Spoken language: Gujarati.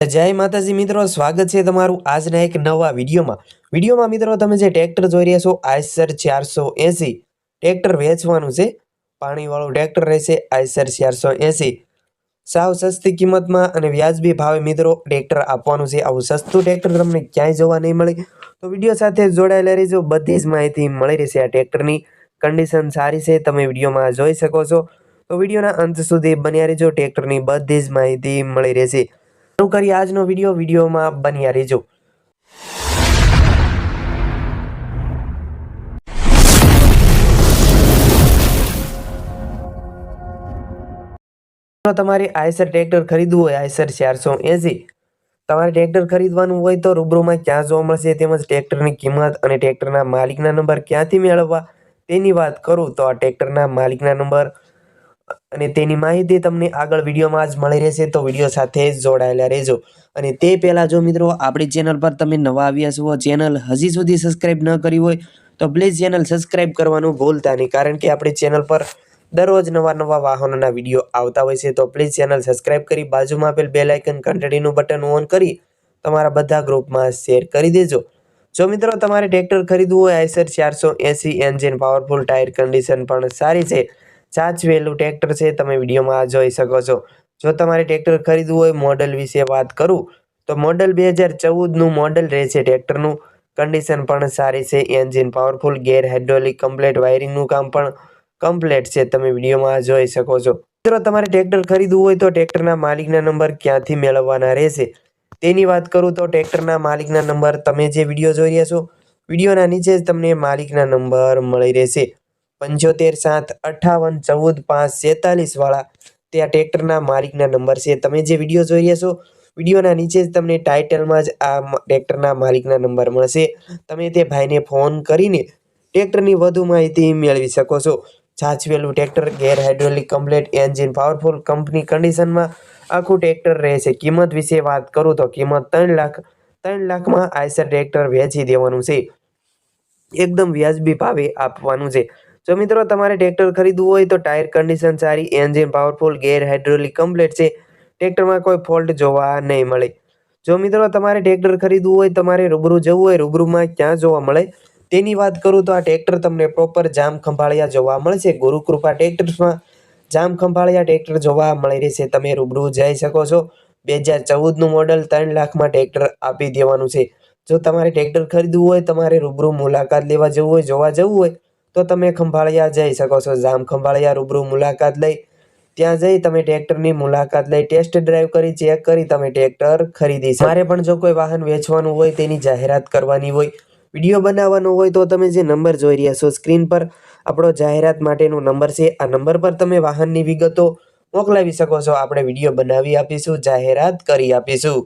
જય માતાજી મિત્રો, સ્વાગત છે તમારું આજના એક નવા વિડીયોમાં. વિડીયોમાં મિત્રો તમે જે ટ્રેક્ટર જોઈ રહ્યા છો, આઈસર ચારસો એંસી. ટ્રેક્ટર વેચવાનું છે, પાણીવાળું ટ્રેક્ટર રહેશે, આઈસર ચારસો એંસી. સાવ સસ્તી કિંમતમાં અને વ્યાજબી ભાવે મિત્રો ટ્રેક્ટર આપવાનું છે. આવું સસ્તું ટ્રેક્ટર તમને ક્યાંય જોવા નહીં મળે. તો વીડિયો સાથે જોડાયેલા રહેજો. બધી જ માહિતી મળી રહેશે આ ટ્રેક્ટરની. કન્ડિશન સારી છે, તમે વિડીયોમાં જોઈ શકો છો. તો વિડીયોના અંત સુધી બન્યા રહેજો. ટ્રેક્ટરની બધી જ માહિતી મળી રહેશે. શરૂ કરીએ આજનો વીડિયો. વિડીયોમાં બન્યા રહેજો. તમારે આઈસર ટ્રેક્ટર ખરીદવું હોય, આઈસર ચારસો એસી. તમારે ટ્રેક્ટર ખરીદવાનું હોય તો રૂબરૂમાં ક્યાં જોવા મળશે તેમજ ટ્રેક્ટરની કિંમત અને ટ્રેક્ટરના માલિકના નંબર ક્યાંથી મેળવવા તેની વાત કરું તો આ ટ્રેક્ટરના માલિકના નંબર અને તેની માહિતી તમને આગળ વિડીયોમાં જ મળી રહેશે, તો વીડિયો સાથે જોડાયેલા રહેજો. અને તે પહેલાં જો મિત્રો, આપણી ચેનલ પર તમે નવા આવ્યા છો, ચેનલ હજી સુધી સબસ્ક્રાઈબ ન કરી હોય, તો પ્લીઝ ચેનલ સબસ્ક્રાઈબ કરવાનું ભૂલતા નહીં, કારણ કે આપણી ચેનલ પર દરરોજ નવા નવા વાહનોના વીડિયો આવતા હોય છે. તો પ્લીઝ ચેનલ સબસ્ક્રાઈબ કરી, બાજુમાં આપેલ બેલ આઇકન ઘંટડીનું બટન ઓન કરી, તમારા બધા ગ્રુપમાં શેર કરી દેજો. જો મિત્રો, તમારે ટ્રેક્ટર ખરીદવું હોય, આઈસર ચારસો એંસી એન્જિન, પાવરફુલ ટાયર કન્ડિશન પણ સારી છે. ચાચવેલું ટ્રેક્ટર છે, તમે વિડીયોમાં જોઈ શકો છો. જો તમારે ટ્રેક્ટર ખરીદવું હોય મોડલ વિશે વાત કરું, તો મોડલ બે હજાર ચૌદનું મોડલ રહેશે ટ્રેક્ટરનું. કન્ડિશન પણ સારી છે engine powerful gear hydraulic complete વાયરિંગનું કામ પણ કમ્પ્લેટ છે, તમે વિડીયોમાં જોઈ શકો છો. મિત્રો, તમારે ટ્રેક્ટર ખરીદવું હોય તો ટ્રેક્ટરના માલિકના નંબર ક્યાંથી મેળવવાના રહેશે? તેની વાત કરું તો ટ્રેક્ટરના માલિકના નંબર તમે જે વીડિયો જોઈ રહ્યા છો, વિડીયોના નીચે જ તમને માલિકના નંબર મળી રહેશે. પંચોતેર સાત અઠ્ઠાવન ચૌદ પાંચ સેતાલીસવાળા તે આ ટ્રેક્ટરના માલિકના નંબર છે. તમે જે વીડિયો જોઈ રહ્યા છો, વિડીયોના નીચે જ તમને ટાઇટલમાં જ આ ટ્રેક્ટરના માલિકના નંબર મળશે. તમે તે ભાઈને ફોન કરીને ટ્રેક્ટરની વધુ માહિતી મેળવી શકો છો. છાછવેલું tractor gear hydraulic, complete engine, powerful company કન્ડિશનમાં આખું ટ્રેક્ટર રહેશે. કિંમત વિશે વાત કરું તો કિંમત ત્રણ લાખ, ત્રણ લાખમાં આઈસર ટ્રેક્ટર વેચી દેવાનું છે. એકદમ વ્યાજબી ભાવે આપવાનું છે. જો મિત્રો તમારે ટ્રેક્ટર ખરીદવું હોય તો ટાયર કન્ડિશન સારી, engine powerful, gear hydraulic complete છે. ટ્રેક્ટરમાં કોઈ ફોલ્ટ જોવા નહીં મળે. જો મિત્રો તમારે ટ્રેક્ટર ખરીદવું હોય, તમારે રૂબરૂ જવું હોય, રૂબરૂમાં ક્યાં જોવા મળે? તેની વાત કરું તો આ ટ્રેક્ટર તમને પ્રોપર જામ ખંભાળિયા જોવા મળશે. ગુરુકૃપા ટ્રેક્ટર્સમાં જામ ખંભાળિયા ટ્રેક્ટર જોવા મળી રહેશે. તમે રૂબરૂ જઈ શકો છો. બે હજાર ચૌદનું મોડલ ત્રણ લાખમાં ટ્રેક્ટર આપી દેવાનું છે. જો તમારે ટ્રેક્ટર ખરીદવું હોય, તમારે રૂબરૂ મુલાકાત લેવા જવું હોય, જોવા જવું હોય તો તમે ખંભાળિયા જઈ શકો છો. જામ ખંભાળિયા રૂબરૂ મુલાકાત લઈ. ત્યાં જઈ તમે ટ્રેક્ટરની મુલાકાત લઈ. ટેસ્ટ ડ્રાઈવ કરી, ચેક કરી તમે ટ્રેક્ટર ખરીદી મારે પણ જો કોઈ વાહન વેચવાનું હોય તેની જાહેરાત કરવાની હોય, વીડિયો બનાવવાનો હોય તો તમે જે નંબર જોઈ રહ્યા છો સ્ક્રીન પર, આપણો જાહેરાત માટેનો નંબર છે. આ નંબર પર તમે વાહનની વિગતો મોકલાવી શકો છો. આપણે વીડિયો બનાવી આપીશું, જાહેરાત કરી આપીશું.